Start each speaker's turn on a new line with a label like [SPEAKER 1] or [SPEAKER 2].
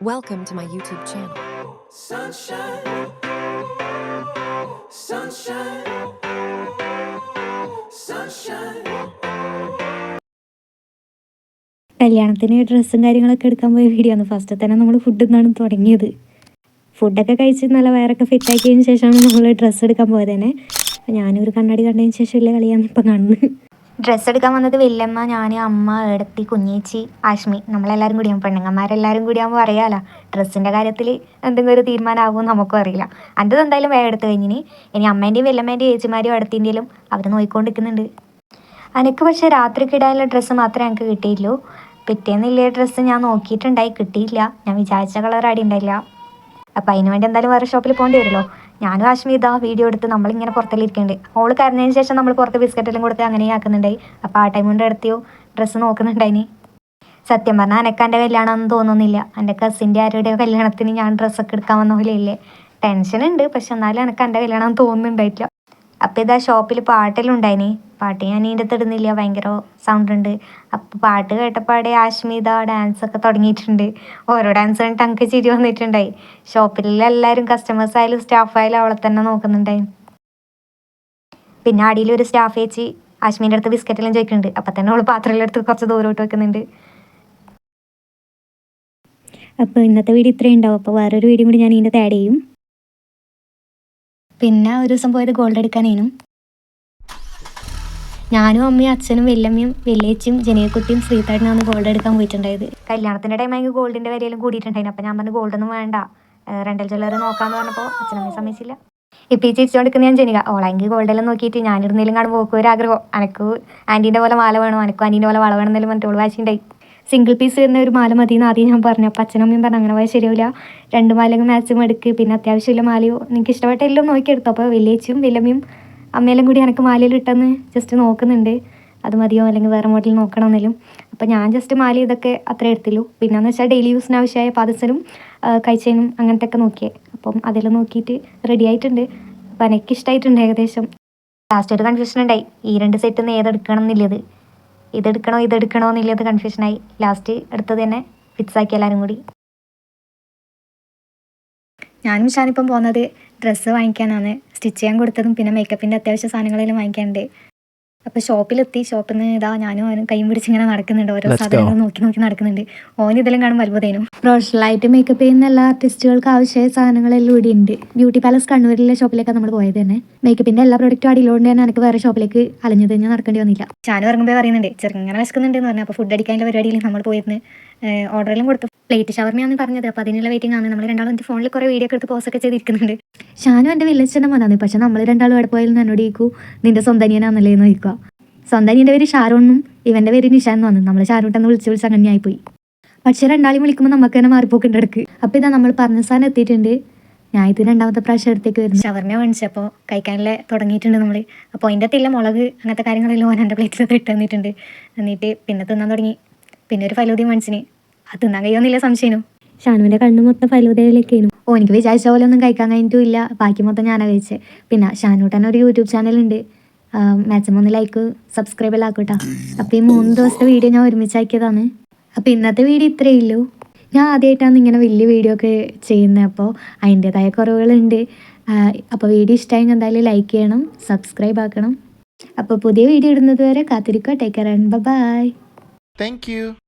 [SPEAKER 1] Welcome to my YouTube channel.
[SPEAKER 2] Sunshine, sunshine, sunshine.
[SPEAKER 3] കല്യാണത്തിന് ഡ്രസ്സും കാര്യങ്ങളൊക്കെ എടുക്കാൻ പോയ വീഡിയോ ആണ്. ഫസ്റ്റ് തന്നെ നമ്മൾ ഫുഡ് നിന്നാണ് തുടങ്ങിയത്. ഫുഡൊക്കെ കഴിച്ച് നല്ല വയറൊക്കെ ഫിറ്റ് ആക്കിയതിന് ശേഷമാണ് നമ്മൾ ഡ്രസ്സ് എടുക്കാൻ പോയത് തന്നെ. അപ്പോൾ ഞാനൊരു കണ്ണാടി കണ്ടതിന് ശേഷം ഇല്ല കളിയാന്ന് ഇപ്പം കാണുന്നത് ഡ്രസ്സ് എടുക്കാൻ വന്നത് വല്യമ്മ ഞാൻ അമ്മ എടത്തി കുഞ്ഞേച്ചി ആഷ്മി നമ്മളെല്ലാവരും കൂടിയാകും പെണ്ണുങ്ങന്മാരെല്ലാവരും കൂടിയാകുമ്പോൾ അറിയാലോ ഡ്രസ്സിന്റെ കാര്യത്തിൽ എന്തെങ്കിലും ഒരു തീരുമാനമാകുമെന്ന് നമുക്കും അറിയില്ല. എന്റെ എന്തായാലും വേഗം എടുത്ത് കഴിഞ്ഞിനി. ഇനി അമ്മേന്റെയും വല്യമ്മേന്റെയും ചേച്ചിമാരും അടുത്തിന്റെയും അവർ നോക്കിക്കൊണ്ടിരിക്കുന്നുണ്ട് എനിക്ക് പക്ഷേ രാത്രിക്ക് ഇടാനുള്ള ഡ്രസ്സ് മാത്രമേ എനിക്ക് കിട്ടിയുള്ളൂ പിറ്റേന്നില്ലേ ഡ്രസ്സ് ഞാൻ നോക്കിയിട്ടുണ്ടായി കിട്ടിയില്ല. ഞാൻ വിചാരിച്ച കളർ ആടി ഉണ്ടായില്ല. അപ്പം അതിന് വേണ്ടി എന്തായാലും വേറെ ഷോപ്പിൽ പോകേണ്ടി വരുമല്ലോ. ഞാനും അശ്മിത വീഡിയോ എടുത്ത് നമ്മളിങ്ങനെ പുറത്തെല്ലിരിക്കുന്നുണ്ട് ഓൾ കരഞ്ഞതിന് ശേഷം നമ്മൾ പുറത്ത് ബിസ്ക്കറ്റെല്ലാം കൊടുത്ത് അങ്ങനെ ആക്കുന്നുണ്ടായി. അപ്പോൾ ആ ടൈം കൊണ്ട് എടുത്തിയോ? ഡ്രസ്സ് നോക്കുന്നുണ്ടായിനി സത്യം പറഞ്ഞാൽ എന്റെ കല്യാണമെന്ന് തോന്നുന്നില്ല. എന്റെ കസിന്റെ ആരുടെ കല്യാണത്തിന് ഞാൻ ഡ്രസ്സൊക്കെ എടുക്കാൻ വന്ന പോലെ ഇല്ലേ ടെൻഷൻ ഉണ്ട് പക്ഷെ എന്നാലും എനിക്ക് എന്റെ കല്യാണം തോന്നുന്നുണ്ടായിട്ടില്ല. അപ്പോൾ ഇതാ ഷോപ്പിൽ പാട്ടെല്ലാം പാട്ട് ഞാൻ ഇതിന്റെ അടുത്ത് ഇടുന്നില്ല ഭയങ്കര സൗണ്ട് ഉണ്ട്. അപ്പോൾ പാട്ട് കേട്ടപ്പാടെ ആശ്മിത ഡാൻസ് ഒക്കെ തുടങ്ങിയിട്ടുണ്ട്. ഓരോ ഡാൻസ് കണ്ടിട്ട് എനിക്ക് ചിരി വന്നിട്ടുണ്ടായി. ഷോപ്പിലുള്ള എല്ലാവരും കസ്റ്റമേഴ്സ് ആയാലും സ്റ്റാഫ് ആയാലും അവളെ തന്നെ നോക്കുന്നുണ്ടായി. പിന്നെ അടിയിൽ ഒരു സ്റ്റാഫ് ചേച്ചി ആശ്മീന്റെ അടുത്ത് ബിസ്ക്കറ്റെല്ലാം ചോദിക്കുന്നുണ്ട്. അപ്പം തന്നെ അവൾ പാത്രമെല്ലാം എടുത്ത് കുറച്ച് ദൂരോട്ട് വെക്കുന്നുണ്ട്. അപ്പോൾ ഇന്നത്തെ വീഡിയോ ഇത്രയും ഉണ്ടാവും. അപ്പോൾ വേറൊരു വീഡിയോ കൂടി ഞാൻ ഇതിന്റെ ആഡ് ചെയ്യും. പിന്നെ ഒരു ദിവസം പോയത് ഗോൾഡ് എടുക്കാനേനും ഞാനും അമ്മയും അച്ഛനും വല്യമ്മയും വലിയച്ചും ജനീയക്കുട്ടിയും ശ്രീതാടിനാണ് ഗോൾഡ് എടുക്കാൻ പോയിട്ടുണ്ടായത്. കല്യാണത്തിന്റെ ടൈം ആയി ഗോൾഡിന്റെ വിലയിലും കൂടിയിട്ടുണ്ടായിരുന്നു അപ്പോൾ ഞാൻ പറഞ്ഞു ഗോൾഡൊന്നും വേണ്ട. റെന്റൽ ജ്വല്ലറി നോക്കാന്ന് പറഞ്ഞപ്പോൾ അച്ഛനമ്മയും സമ്മതിച്ചില്ല. ഇപ്പം ഈ ചിരിച്ചുകൊണ്ടിരിക്കുന്ന ഞാൻ ജനിക ഓളെങ്കിൽ ഗോൾഡെല്ലാം നോക്കിയിട്ട് ഞാനിരുന്നേലും കാണുമ്പോൾ ഓക്കും ഒരു ആഗ്രഹം. അനക്ക് ആന്റീന്റെ പോലെ മാല വേണം? അനക്കും ആന്റീന്റെ പോലെ വള വേണം എന്നാലും പറഞ്ഞിട്ട് ഓൾ വാശിണ്ടായി സിംഗിൾ പീസ് വരുന്ന ഒരു മാല മതി എന്ന് ആദ്യം ഞാൻ പറഞ്ഞു. അപ്പോൾ അച്ഛനമ്മയും പറഞ്ഞു അങ്ങനെ പോയാൽ ശരിയാവില്ല രണ്ട് മാലയും മാക്സിമം എടുക്ക്. പിന്നെ അത്യാവശ്യമില്ല മാലയോ? നിങ്ങൾക്ക് ഇഷ്ടപ്പെട്ട എല്ലാം നോക്കിയെടുത്തു. അപ്പോൾ വലിയച്ചും വിലമ്മയും അമ്മയെല്ലാം കൂടി എനിക്ക് മാലയിൽ ഇട്ടെന്ന് ജസ്റ്റ് നോക്കുന്നുണ്ട്. അത് മതിയോ? അല്ലെങ്കിൽ വേറെ മോഡൽ നോക്കണമെന്നേലും അപ്പോൾ ഞാൻ ജസ്റ്റ് മാല ഇതൊക്കെ അത്രേ എടുത്തുള്ളൂ. പിന്നെന്ന് വെച്ചാൽ ഡെയിലി യൂസിന് ആവശ്യമായ പാദസനും കഴിച്ചതിനും അങ്ങനത്തെ ഒക്കെ നോക്കിയേ. അപ്പം അതെല്ലാം നോക്കിയിട്ട് റെഡി ആയിട്ടുണ്ട്. അപ്പം എനിക്ക് ഇഷ്ടമായിട്ടുണ്ട് ഏകദേശം. ലാസ്റ്റ് ഒരു കൺഫ്യൂഷൻ ഉണ്ടായി. ഈ രണ്ട് സെറ്റിൽ നിന്ന് ഏതെടുക്കണം എന്നുള്ളത് ഇതെടുക്കണോ ഇതെടുക്കണോ എന്നുള്ളത് കൺഫ്യൂഷനായി ലാസ്റ്റ് എടുത്തത് തന്നെ ഫിക്സ് ആക്കി എല്ലാവരും കൂടി. ഞാനും ഷാനിപ്പം പോകുന്നത് ഡ്രസ്സ് വാങ്ങിക്കാനാണ്. സ്റ്റിച്ച് ചെയ്യാൻ കൊടുത്തതും പിന്നെ മേക്കപ്പിന്റെ അത്യാവശ്യ സാധനങ്ങളെല്ലാം വാങ്ങിക്കാനുണ്ട്. അപ്പോൾ ഷോപ്പിലെത്തി. ഷോപ്പിൽ നിന്ന് ഇതാ ഞാനും അവനും കൈ പിടിച്ച് ഇങ്ങനെ നടക്കുന്നുണ്ട്. ഓരോ
[SPEAKER 4] സാധനങ്ങളും
[SPEAKER 3] സാധനങ്ങൾ നോക്കി നോക്കി നടക്കുന്നുണ്ട്. ഓൻ ഇതെല്ലാം കാണുമ്പോൾ അത്ഭുതേനും. പ്രൊഫഷണലായിട്ട് മേക്കപ്പ് ചെയ്യുന്ന എല്ലാ ആർട്ടിസ്റ്റുകൾക്ക് ആവശ്യമായ സാധനങ്ങളെല്ലാം ഇവിടെ ഉണ്ട്. ബ്യൂട്ടി പാലസ് കണ്ണൂരിലെ ഷോപ്പിലേക്കാണ് നമ്മൾ പോയത് തന്നെ. മേക്കപ്പിന്റെ എല്ലാ പ്രൊഡക്റ്റും അടിയിലോണ്ട് തന്നെ എനിക്ക് വേറെ ഷോപ്പിലേക്ക് അലഞ്ഞു തന്നെ നടക്കേണ്ടി വന്നില്ല. ചാനു ഇറങ്ങുമ്പോൾ പറയുന്നുണ്ട് ചെറുങ്ങനെ വിശക്കുന്നുണ്ട് എന്ന് പറഞ്ഞു. അപ്പോൾ ഫുഡ് അടിക്കാനുള്ള പരിപാടിയിൽ നമ്മൾ പോയിരുന്നു. ഓർഡറെല്ലാം കൊടുത്തു. പ്ലേറ്റ് ഷവർമയാണ് പറഞ്ഞത്. അപ്പോൾ അതിനുള്ള വെയിറ്റിംഗ് ആണ്. നമ്മൾ രണ്ടാളും എന്റെ ഫോണിൽ കുറേ വീഡിയോ ഒക്കെ എടുത്ത് പോസ്റ്റ് ഒക്കെ ചെയ്തിരിക്കുന്നുണ്ട്. ഷാനു എന്റെ വില്ലച്ചന്റെ മോനാണ് പക്ഷെ നമ്മൾ രണ്ടാളും എവിടെ പോയാലും എന്നോട് ചോദിക്കൂ നിന്റെ സ്വന്തം അനിയനാണല്ലേ എന്ന് ചോദിക്കുക. സ്വന്തം അനിയന്റെ പേര് ഷാരോണും ഇവന്റെ പേര് നിഷാൻ എന്ന് വന്നു നമ്മൾ ഷാരൂട്ടെന്ന് വിളിച്ച് വിളിച്ച് അങ്ങനെ ആയിപ്പോയി. പക്ഷെ രണ്ടാളും വിളിക്കുമ്പോൾ നമുക്ക് തന്നെ മാറിപ്പോക്കുണ്ട് ഇടയ്ക്ക്. അപ്പോൾ ഇതാ നമ്മൾ പറഞ്ഞ സാധനം എത്തിയിട്ടുണ്ട്. ഞാൻ ഇത് രണ്ടാമത്തെ പ്രാവശ്യം അടുത്തേക്ക് വരുന്നു ഷവർണ മേടിച്ചപ്പോൾ കഴിക്കാനല്ലേ തുടങ്ങിയിട്ടുണ്ട് നമ്മൾ അപ്പോൾ അതിന്റെ അകത്തില്ല മുളക് അങ്ങനത്തെ കാര്യങ്ങളെല്ലാം ഓൻ എന്റെ പ്ലേറ്റിൽ ഇട്ട് തന്നിട്ടുണ്ട്. എന്നിട്ട് പിന്നെ തിന്നാൻ തുടങ്ങി. പിന്നെ ഒരു ഫലൂതി മേടിച്ചിന്. അത് തിന്നാൻ കഴിയുമെന്നില്ല സംശയനും. ഷാനുവിന്റെ കണ്ണ് മൊത്തം ഫലൂതയിലേക്കായിരുന്നു ഓ എനിക്ക് വിചാരിച്ച പോലെ ഒന്നും കഴിക്കാൻ കഴിഞ്ഞിട്ടും ഇല്ല. ബാക്കി മൊത്തം ഞാനാണ് കഴിച്ചത് പിന്നെ ഷാനൂട്ടൻ ഒരു യൂട്യൂബ് ചാനലുണ്ട് മാക്സിമം ഒന്ന് ലൈക്ക് സബ്സ്ക്രൈബ് എല്ലാം ആക്കട്ടോ അപ്പോൾ ഈ മൂന്ന് ദിവസത്തെ വീഡിയോ ഞാൻ ഒരുമിച്ചാക്കിയതാണ് അപ്പോൾ ഇന്നത്തെ വീഡിയോ ഇത്രയേ ഉള്ളൂ. ഞാൻ ആദ്യമായിട്ടാണ് ഇങ്ങനെ വലിയ വീഡിയോ ഒക്കെ ചെയ്യുന്നത് അപ്പോൾ അതിന്റേതായ കുറവുകളുണ്ട്. അപ്പോൾ വീഡിയോ ഇഷ്ടമായെങ്കിൽ എന്തായാലും ലൈക്ക് ചെയ്യണം സബ്സ്ക്രൈബ് ആക്കണം. അപ്പോൾ പുതിയ വീഡിയോ ഇടുന്നത് വരെ കാത്തിരിക്കുക take care and bye
[SPEAKER 4] thank you.